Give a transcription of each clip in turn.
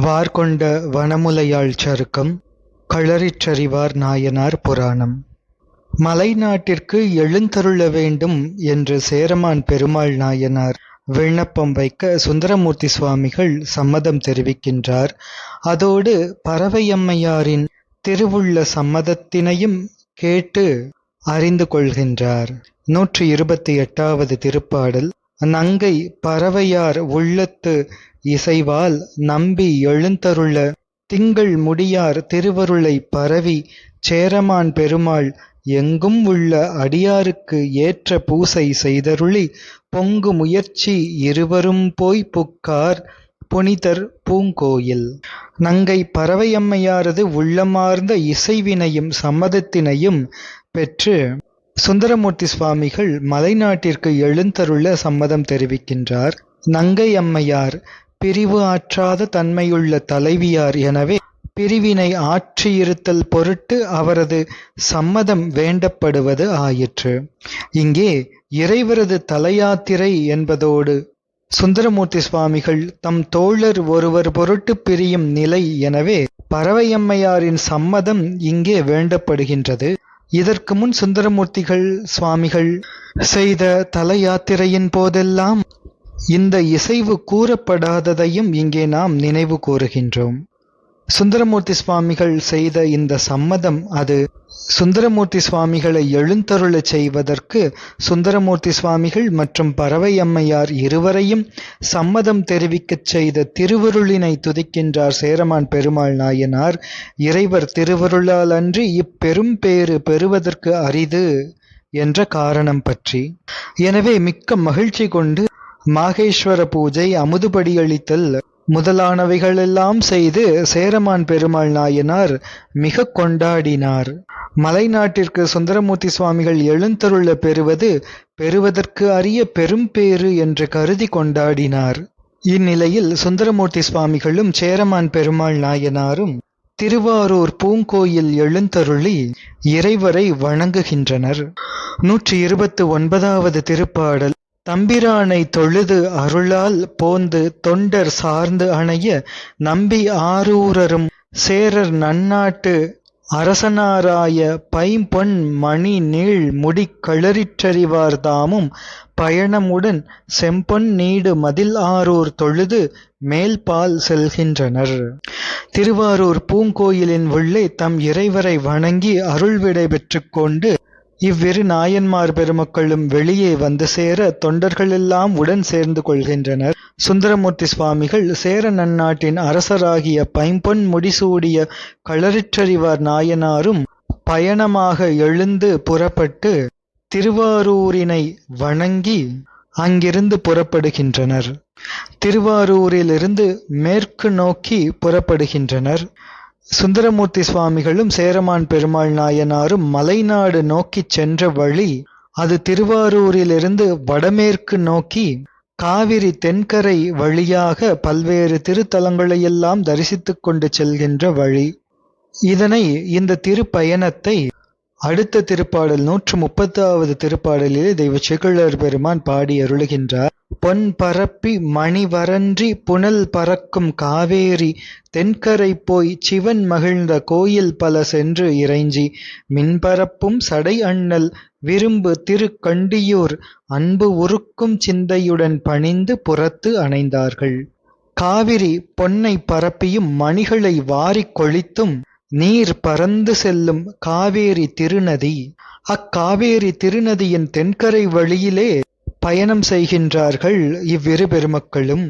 வார்கொண்ட வனமுலையாள் சருக்கம் களறிச்சரிவார் நாயனார் புராணம். மலைநாட்டிற்கு எழுந்தருள வேண்டும் என்று சேரமான் பெருமாள் நாயனார் விண்ணப்பம் வைக்க சுந்தரமூர்த்தி சுவாமிகள் சம்மதம் தெரிவிக்கின்றார். அதோடு பறவையம்மையாரின் திருவுள்ள சம்மதத்தினையும் கேட்டு அறிந்து கொள்கின்றார். நூற்றி இருபத்தி எட்டாவது திருப்பாடல் நங்கை பறவையார் உள்ளத்து இசைவால் நம்பி எழுந்தருள திங்கள் முடியார் திருவருளை பரவி சேரமான் பெருமாள் எங்கும் உள்ள அடியாருக்கு ஏற்ற பூசை செய்தருளி பொங்கு முயற்சி இருவரும் போய் புக்கார் புனிதர் பூங்கோயில். நங்கை பறவையம்மையாரது உள்ளமார்ந்த இசைவினையும் சம்மதத்தினையும் பெற்று சுந்தரமூர்த்தி சுவாமிகள் மலைநாட்டிற்கு எழுந்தருள சம்மதம் தெரிவிக்கின்றார். நங்கை அம்மையார் பிரிவு ஆற்றாத தன்மையுள்ள தலைவியார் எனவே பிரிவினை ஆற்றியிருத்தல் பொருட்டு அவரது சம்மதம் வேண்டப்படுவது ஆயிற்று. இங்கே இறைவரது தலையாத்திரை என்பதோடு சுந்தரமூர்த்தி சுவாமிகள் தம் தோழர் ஒருவர் பொருட்டு பிரியும் நிலை எனவே பறவையம்மையாரின் சம்மதம் இங்கே வேண்டப்படுகின்றது. இதற்கு முன் சுந்தரமூர்த்திகள் சுவாமிகள் செய்த தல யாத்திரையின் போதெல்லாம் இந்த இசைவு கூறப்படாததையும் இங்கே நாம் நினைவு கூறுகின்றோம். சுந்தரமூர்த்தி சுவாமிகள் செய்த இந்த சம்மதம் அது சுந்தரமூர்த்தி சுவாமிகளை எழுந்தருள செய்வதற்கு சுந்தரமூர்த்தி சுவாமிகள் மற்றும் பறவையம்மையார் இருவரையும் சம்மதம் தெரிவிக்கச் செய்த திருவருளினை துதிக்கின்றார் சேரமான் பெருமாள் நாயனார். இறைவர் திருவருளால் அன்றி இப்பெரும் பேறு பெறுவதற்கு அரிது என்ற காரணம் பற்றி. எனவே மிக்க மகிழ்ச்சி கொண்டு மாகேஸ்வர பூஜை அமுதுபடியளித்தல் முதலானவைகளெல்லாம் செய்து சேரமான் பெருமாள் நாயனார் மிக கொண்டாடினார். மலைநாட்டிற்கு சுந்தரமூர்த்தி சுவாமிகள் எழுந்தருள பெறுவது பெறுவதற்கு அரிய பெரும்பேறு என்று கருதி கொண்டாடினார். இந்நிலையில் சுந்தரமூர்த்தி சுவாமிகளும் சேரமான் பெருமாள் நாயனாரும் திருவாரூர் பூங்கோயில் எழுந்தருளி இறைவரை வணங்குகின்றனர். நூற்றி இருபத்து ஒன்பதாவது திருப்பாடல் தம்பிரானை தொழுது அருளால் போந்து தொண்டர் சார்ந்து அணைய நம்பி ஆரூரரும் சேரர் நன்னாட்டு அரசனாராய பைம்பொன் மணி நீள் முடி களரிற்றறிவார் தாமும் பயணமுடன் செம்பொன் நீடு மதில் ஆரூர் தொழுது மேல்பால் செல்கின்றனர். திருவாரூர் பூங்கோயிலின் உள்ளே தம் இறைவரை வணங்கி அருள் விடை பெற்றுக்கொண்டு இவ்விரு நாயன்மார் பெருமக்களும் வெளியே வந்து சேர தொண்டர்களெல்லாம் உடன் சேர்ந்து கொள்கின்றனர். சுந்தரமூர்த்தி சுவாமிகள் சேர நன்னாட்டின் அரசராகிய பைம்பொன் முடிசூடிய களரிற்றறிவார் நாயனாரும் பயணமாக எழுந்து புறப்பட்டு திருவாரூரினை வணங்கி அங்கிருந்து புறப்படுகின்றனர். திருவாரூரிலிருந்து மேற்கு நோக்கி புறப்படுகின்றனர். சுந்தரமூர்த்தி சுவாமிகளும் சேரமான் பெருமாள் நாயனாரும் மலைநாடு நோக்கிச் சென்ற வழி அது திருவாரூரிலிருந்து வடமேற்கு நோக்கி காவிரி தென்கரை வழியாக பல்வேறு திருத்தலங்களையெல்லாம் தரிசித்து கொண்டு செல்கின்ற வழி. இதனை இந்த திருப்பயணத்தை அடுத்த திருப்பாடல் நூற்று முப்பத்தாவது திருப்பாடலிலே தெய்வ செகுழர் பெருமான் பாடி அருளுகின்றார். பொன் பரப்பி மணிவரன்றி புனல் பறக்கும் காவேரி தென்கரை போய் சிவன் மகிழ்ந்த கோயில் பல சென்று இறைஞ்சி. மின்பரப்பும் சடை அண்ணல் விரும்பு திருக்கண்டியூர் அன்பு உருக்கும் சிந்தையுடன் பணிந்து புறத்து அணைந்தார்கள். காவிரி பொன்னை பரப்பியும் மணிகளை வாரிக் கொளித்தும் நீர் பறந்து செல்லும் காவேரி திருநதி. அக்காவேரி திருநதியின் தென்கரை வழியிலே பயணம் செய்கின்றார்கள் இவ்விரு பெருமக்களும்.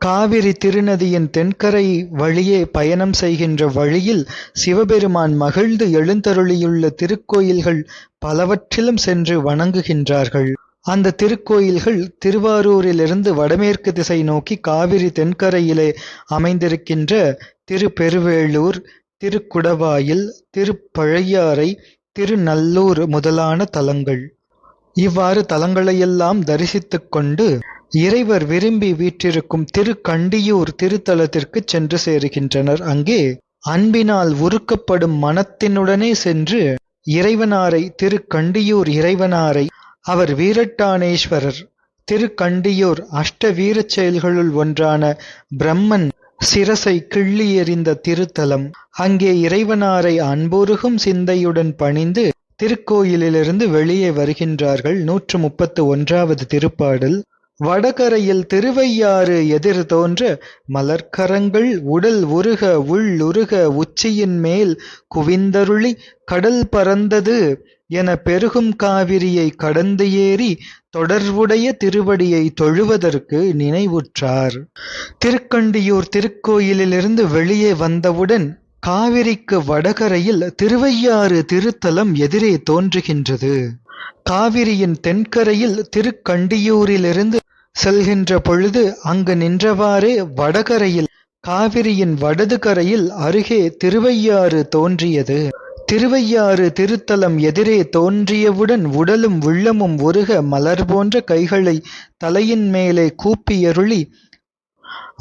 காவிரி திருநதியின் தென்கரை வழியே பயணம் செய்கின்ற வழியில் சிவபெருமான் மகிழ்ந்து எழுந்தருளியுள்ள திருக்கோயில்கள் பலவற்றிலும் சென்று வணங்குகின்றார்கள். அந்த திருக்கோயில்கள் திருவாரூரிலிருந்து வடமேற்கு திசை நோக்கி காவிரி தென்கரையிலே அமைந்திருக்கின்ற திருப்பெருவேளூர் திருக்குடவாயில் திருப்பழையாறை திருநல்லூர் முதலான தலங்கள். இவ்வாறு தலங்களையெல்லாம் தரிசித்துக் கொண்டு இறைவர் விரும்பி வீற்றிருக்கும் திருக்கண்டியூர் திருத்தலத்திற்கு சென்று சேருகின்றனர். அங்கே அன்பினால் உருக்கப்படும் மனத்தினுடனே சென்று இறைவனாரை திருக்கண்டியூர் இறைவனாரை அவர் வீரட்டானேஸ்வரர் திருக்கண்டியூர் அஷ்ட வீரச் செயல்களுள் ஒன்றான பிரம்மன் சிரசை கிள்ளி எறிந்த திருத்தலம் அங்கே இறைவனாரை அன்புருகும் சிந்தையுடன் பணிந்து திருக்கோயிலிலிருந்து வெளியே வருகின்றார்கள். நூற்று முப்பத்து ஒன்றாவது திருப்பாடல். வடகரையில் திருவையாறு எதிர் தோன்ற மலர்க்கரங்கள் உடல் உருக உள்ளுருக உச்சியின் மேல் குவிந்தருளி கடல் பறந்தது என பெருகும் காவிரியை கடந்து ஏறி தொடர்புடைய திருவடியை தொழுவதற்கு நினைவுற்றார். திருக்கண்டியூர் திருக்கோயிலிலிருந்து வெளியே வந்தவுடன் காவிரிக்கு வடகரையில் திருவையாறு திருத்தலம் எதிரே தோன்றுகின்றது. காவிரியின் தென்கரையில் திருக்கண்டியூரிலிருந்து செல்கின்ற பொழுது அங்கு நின்றவாறே வடகரையில் காவிரியின் வடது கரையில் அருகே திருவையாறு தோன்றியது. திருவையாறு திருத்தலம் எதிரே தோன்றியவுடன் உடலும் உள்ளமும் உருக மலர் போன்ற கைகளை தலையின் மேலே கூப்பியருளி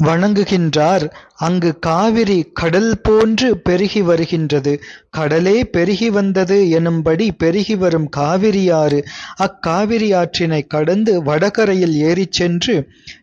வணங்குகின்றார். அங்கு காவிரி கடல் போன்று பெருகி வருகின்றது. கடலே பெருகி வந்தது எனும்படி பெருகி வரும் காவிரியாறு அக்காவிரி ஆற்றினை கடந்து வடகரையில் ஏறிச் சென்று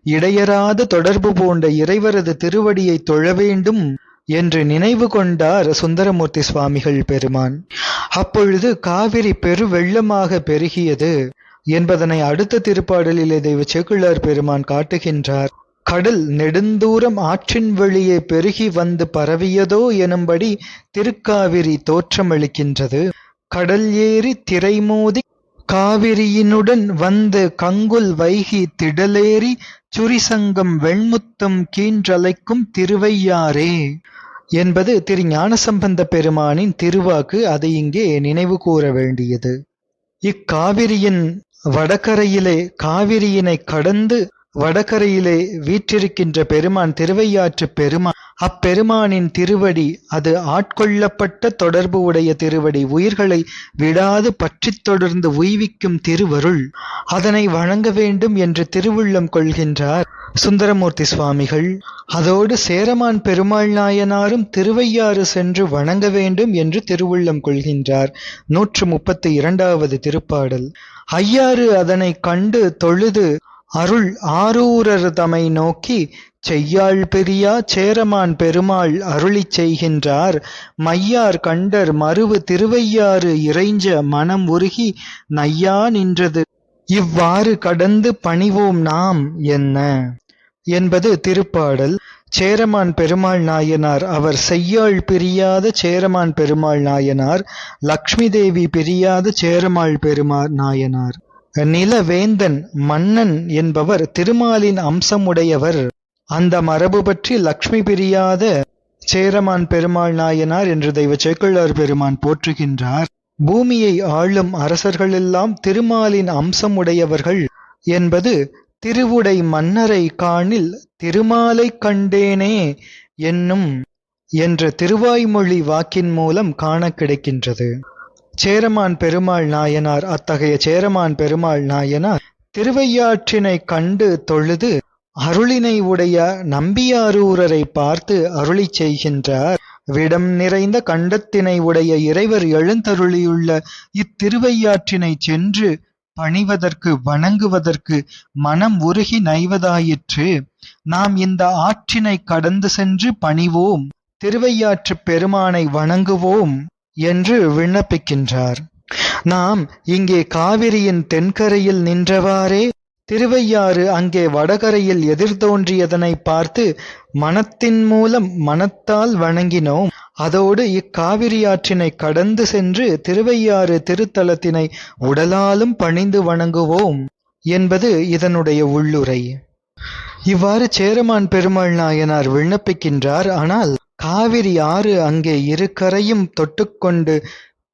இடையராத தொடர்பு போன்ற இறைவரது திருவடியை தொழ வேண்டும் என்று நினைவு கொண்டார் சுந்தரமூர்த்தி சுவாமிகள் பெருமான். அப்பொழுது காவிரி பெரு வெள்ளமாக பெருகியது என்பதனை அடுத்த திருப்பாடலிலே தெய்வ செக்குளார் பெருமான் காட்டுகின்றார். கடல் நெடுந்தூரம் ஆற்றின் வெளியே பெருகி வந்து பரவியதோ எனும்படி திருக்காவிரி தோற்றமளிக்கின்றது. கடல் ஏறி திரைமோதி காவிரியினுடன் வந்து கங்குல் வைகி திடலேறி சுரிசங்கம் வெண்முத்தம் கீன்றலைக்கும் திருவையாறே என்பது திரு ஞானசம்பந்த பெருமானின் திருவாக்கு. அதை இங்கே நினைவு கூற வேண்டியது. இக்காவிரியின் வடகரையிலே காவிரியினை கடந்து வடகரையிலே வீற்றிருக்கின்ற பெருமான் திருவையாற்று பெருமான். அப்பெருமானின் திருவடி அது ஆட்கொள்ளப்பட்ட தொடர்பு உடைய திருவடி. உயிர்களை விடாது பற்றித் தொடர்ந்து உய்விக்கும் திருவருள் அதனை வழங்க வேண்டும் என்று திருவுள்ளம் கொள்கின்றார் சுந்தரமூர்த்தி சுவாமிகள். அதோடு சேரமான் பெருமாள் நாயனாரும் திருவையாறு சென்று வணங்க வேண்டும் என்று திருவுள்ளம் கொள்கின்றார். நூற்று முப்பத்தி இரண்டாவது திருப்பாடல். ஐயாறு அதனை கண்டு தொழுது அருள் ஆரூரர் தமை நோக்கி செய்யாள் பெரியா சேரமான் பெருமாள் அருளிச் செய்கின்றார். மையார் கண்டர் மருவு திருவையாறு இறைஞ்ச மனம் உருகி நையா நின்றது இவ்வாறு கடந்து பணிவோம் நாம் என்ன என்பது திருப்பாடல். சேரமான் பெருமாள் நாயனார் அவர் செய்யாள் பிரியாத சேரமான் பெருமாள் நாயனார். லக்ஷ்மி தேவி பிரியாத சேரமாள் பெருமாள் நாயனார். நிலவேந்தன் மன்னன் என்பவர் திருமாலின் அம்சமுடையவர். அந்த மரபு பற்றி லக்ஷ்மி பிரியாத சேரமான் பெருமாள் நாயனார் என்று தெய்வ சேக்கிழார் பெருமான் போற்றுகின்றார். பூமியை ஆளும் அரசர்களெல்லாம் திருமாலின் அம்சமுடையவர்கள் என்பது திருவுடை மன்னரை காணில் திருமாலை கண்டேனே என்னும் என்ற திருவாய்மொழி வாக்கின் மூலம் காண கிடைக்கின்றது. சேரமான் பெருமாள் நாயனார் அத்தகைய சேரமான் பெருமாள் நாயனார் திருவையாற்றினை கண்டு தொழுது அருளினை உடைய நம்பியாரூரரை பார்த்து அருளி செய்கின்றார். விடம் நிறைந்த கண்டத்தினை உடைய இறைவர் எழுந்தருளியுள்ள இத்திருவையாற்றினை சென்று பணிவதற்கு வணங்குவதற்கு மனம் உருகி நைவதாயிற்று. நாம் இந்த ஆற்றினை கடந்து சென்று பணிவோம். திருவையாற்று பெருமானை வணங்குவோம். என்று விண்ணப்பிக்கின்றார். நாம் இங்கே காவிரியின் தென்கரையில் நின்றவாறே திருவையாறு அங்கே வடகரையில் எதிர்தோன்றியதனை பார்த்து மனத்தின் மூலம் மனத்தால் வணங்கினோம். அதோடு இக்காவிரி ஆற்றினை கடந்து சென்று திருவையாறு திருத்தலத்தினை உடலாலும் பணிந்து வணங்குவோம் என்பது இதனுடைய உள்ளுரை. இவ்வாறு சேரமான் பெருமாள் நாயனார் விண்ணப்பிக்கின்றார். ஆனால் காவிரி ஆறு அங்கே இரு கரையும் தொட்டுக்கொண்டு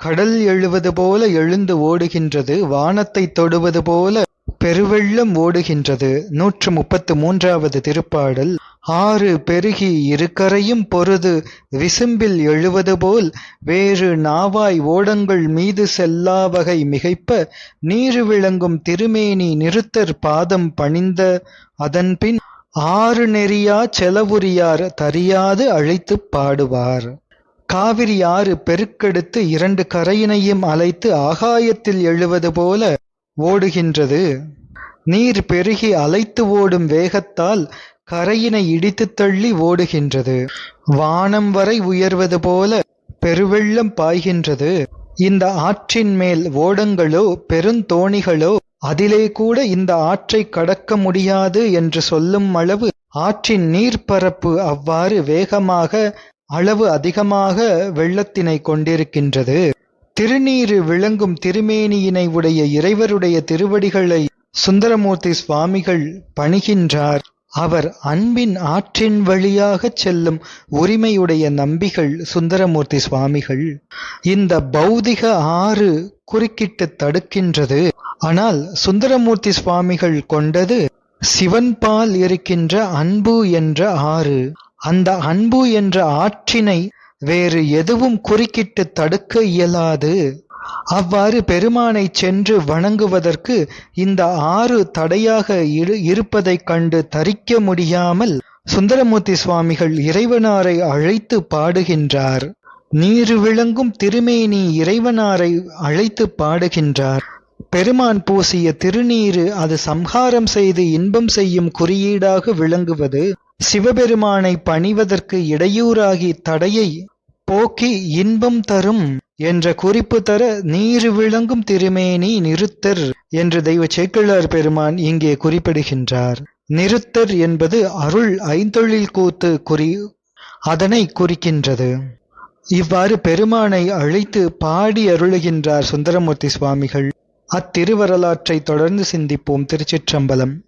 கடல் எழுவது போல எழுந்து ஓடுகின்றது வானத்தை தொடுவது போல பெருவெள்ளம் ஓடுகின்றது. நூற்று முப்பத்து மூன்றாவது திருப்பாடல். ஆறு பெருகி இருக்கரையும் பொருது விசும்பில் எழுவது போல் வேறு நாவாய் ஓடங்கள் மீது செல்லா வகை மிகைப்ப நீரு விளங்கும் திருமேனி நிறுத்தர் பாதம் பணிந்த அதன்பின் ஆறு நெறியா செலவுரியார் தறியாது அழைத்துப் பாடுவார். காவிரி ஆறு பெருக்கெடுத்து இரண்டு கரையினையும் அலைத்து ஆகாயத்தில் எழுவது போல ஓடுகின்றது. நீர் பெருகி அலைத்து ஓடும் வேகத்தால் கரையினை இடித்துத் தள்ளி ஓடுகின்றது. வானம் வரை உயர்வது போல பெருவெள்ளம் பாய்கின்றது. இந்த ஆற்றின் மேல் ஓடங்களோ பெருந்தோணிகளோ அதிலே கூட இந்த ஆற்றை கடக்க முடியாது என்று சொல்லும் அளவு ஆற்றின் நீர்ப்பரப்பு அவ்வாறு வேகமாக அளவு அதிகமாக வெள்ளத்தினை கொண்டிருக்கின்றது. திருநீறு விளங்கும் திருமேனியினை உடைய இறைவருடைய திருவடிகளை சுந்தரமூர்த்தி சுவாமிகள் பணிகின்றார். அவர் அன்பின் ஆற்றின் வழியாகச் செல்லும் உரிமையுடைய நம்பிகள் சுந்தரமூர்த்தி சுவாமிகள். இந்த பௌதிக ஆறு குறுக்கிட்டு தடுக்கின்றது. ஆனால் சுந்தரமூர்த்தி சுவாமிகள் கொண்டது சிவன்பால் இருக்கின்ற அன்பு என்ற ஆறு. அந்த அன்பு என்ற ஆற்றினை வேறு எதுவும் குறுக்கிட்டு தடுக்க இயலாது. அவ்வாறு பெருமானை சென்று வணங்குவதற்கு இந்த ஆறு தடையாக இரு இருப்பதைக் கண்டு தரிக்க முடியாமல் சுந்தரமூர்த்தி சுவாமிகள் இறைவனாரை அழைத்து பாடுகின்றார். நீர் விளங்கும் திருமேனி இறைவனாரை அழைத்து பாடுகின்றார். பெருமான் பூசிய திருநீரு அது சம்ஹாரம் செய்து இன்பம் செய்யும் குறியீடாக விளங்குவது சிவபெருமானை பணிவதற்கு இடையூறாகி தடையை போக்கி இன்பம் தரும் என்ற குறிப்பு தர நீரு விளங்கும் திருமேனி நிறுத்தர் என்று தெய்வ சேக்கிழார் பெருமான் இங்கே குறிப்பிடுகின்றார். நிறுத்தர் என்பது அருள் ஐந்தொழில் கூத்து குறி அதனை குறிக்கின்றது. இவ்வாறு பெருமானை அழைத்து பாடி அருளுகின்றார் சுந்தரமூர்த்தி சுவாமிகள். அத்திருவரலாற்றை தொடர்ந்து சிந்திப்போம் திருச்சிற்றம்பலம்.